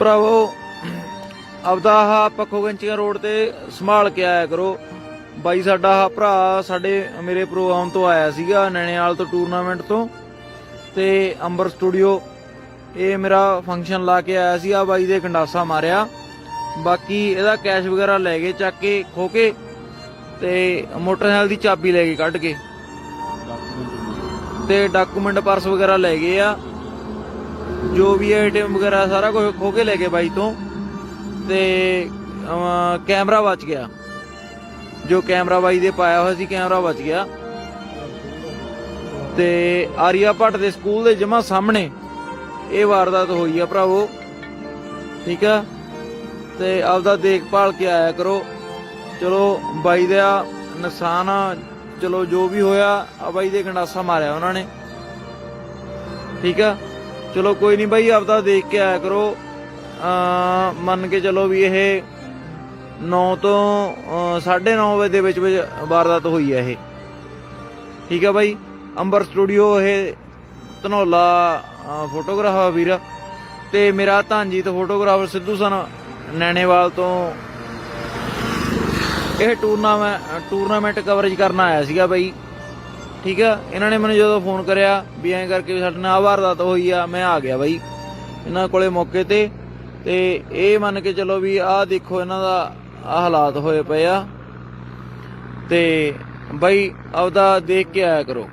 ਭਰਾਵੋ, ਆਪਦਾ ਆਹ ਪੱਖੋਗੰਚੀਆਂ ਰੋਡ ਤੇ ਸੰਭਾਲ ਕੇ ਆਇਆ ਕਰੋ। ਬਾਈ ਸਾਡਾ ਆਹ ਭਰਾ ਸਾਡੇ, ਮੇਰੇ ਪ੍ਰੋਗਰਾਮ ਤੋਂ ਆਇਆ ਸੀਗਾ ਨੈਣੇਵਾਲ ਤੋਂ ਟੂਰਨਾਮੈਂਟ ਤੋਂ ਤੇ ਅੰਬਰ ਸਟੂਡੀਓ ਇਹ ਮੇਰਾ ਫੰਕਸ਼ਨ ਲਾ ਕੇ ਆਇਆ ਸੀ ਆ ਬਾਈ ਦੇ ਗੰਡਾਸਾ ਮਾਰਿਆ। ਬਾਕੀ ਇਹਦਾ ਕੈਸ਼ ਵਗੈਰਾ ਲੈ ਗਏ, ਚੱਕ ਕੇ, ਖੋ ਕੇ ਤੇ ਮੋਟਰਸਾਈਕਲ ਦੀ ਚਾਬੀ ਲੈ ਕੇ ਕੱਢ ਕੇ। ਤੇ ਡਾਕੂਮੈਂਟ ਪਰਸ ਵਗੈਰਾ ਲੈ ਗਏ ਆ। ਜੋ ਵੀ ਆਈਟਮ ਵਗੈਰਾ ਸਾਰਾ ਕੁਝ ਖੋ ਕੇ ਲੈ ਗਏ ਬਾਈ ਤੋਂ ਤੇ ਕੈਮਰਾ ਬਚ ਗਿਆ। ਜੋ ਕੈਮਰਾ ਬਾਈ ਦੇ ਪਾਇਆ ਹੋਇਆ ਸੀ ਕੈਮਰਾ ਬਚ ਗਿਆ। ਤੇ ਆਰੀਆ ਭੱਟ ਦੇ ਸਕੂਲ ਦੇ ਜਮਾ ਸਾਹਮਣੇ ਇਹ ਵਾਰਦਾਤ ਹੋਈ ਆ ਭਰਾਵੋ। ਠੀਕ ਆ? ਤੇ ਆਪਦਾ ਦੇਖਭਾਲ ਕੇ ਆਇਆ ਕਰੋ। ਚਲੋ ਬਾਈ ਦਾ ਨੁਕਸਾਨ ਆ, ਚਲੋ ਜੋ ਵੀ ਹੋਇਆ ਆ ਬਾਈ ਦੇ ਗੰਡਾਸਾ ਮਾਰਿਆ ਉਹਨਾਂ ਨੇ। ਠੀਕ ਆ? ਚਲੋ ਕੋਈ ਨਹੀਂ ਬਾਈ, ਆਪਦਾ ਦੇਖ ਕੇ ਆਇਆ ਕਰੋ। ਆ ਮੰਨ ਕੇ ਚਲੋ ਵੀ ਇਹ 9 ਤੋਂ 9:30 ਵਜੇ ਦੇ ਵਿੱਚ ਵਿੱਚ ਵਾਰਦਾਤ ਹੋਈ ਹੈ ਇਹ। ਠੀਕ ਹੈ ਬਾਈ? ਅੰਬਰ ਸਟੂਡੀਓ, ਇਹ ਧਨੌਲਾ ਫੋਟੋਗ੍ਰਾਫਰ ਵੀਰ। ਤੇ ਮੇਰਾ ਧਨਜੀਤ ਫੋਟੋਗ੍ਰਾਫਰ ਸਿੱਧੂ ਸਨ, ਨੈਣੇਵਾਲ ਤੋਂ। ਇਹ ਟੂਰਨਾਮੈਂਟ ਟੂਰਨਾਮੈਂਟ ਕਵਰੇਜ ਕਰਨ ਆਇਆ ਸੀਗਾ ਬਾਈ। ਠੀਕ ਆ? ਇਹਨਾਂ ਨੇ ਮੈਨੂੰ ਜਦੋਂ ਫੋਨ ਕਰਿਆ ਵੀ ਐਂ ਕਰਕੇ ਵੀ ਸਾਡੇ ਨਾਲ ਆਹ ਵਾਰਦਾਤ ਹੋਈ ਆ, ਮੈਂ ਆ ਗਿਆ ਬਾਈ। ਇਹਨਾਂ ਕੋਲੇ ਮੌਕੇ ਤੇ। ਤੇ ਇਹ ਮੰਨ ਕੇ ਚਲੋ ਵੀ ਆਹ ਦੇਖੋ ਇਹਨਾਂ ਦਾ ਆਹ ਹਾਲਾਤ ਹੋਏ ਪਏ ਆ। ਤੇ ਬਾਈ ਆਪਦਾ ਦੇਖ ਕੇ ਆਇਆ ਕਰੋ।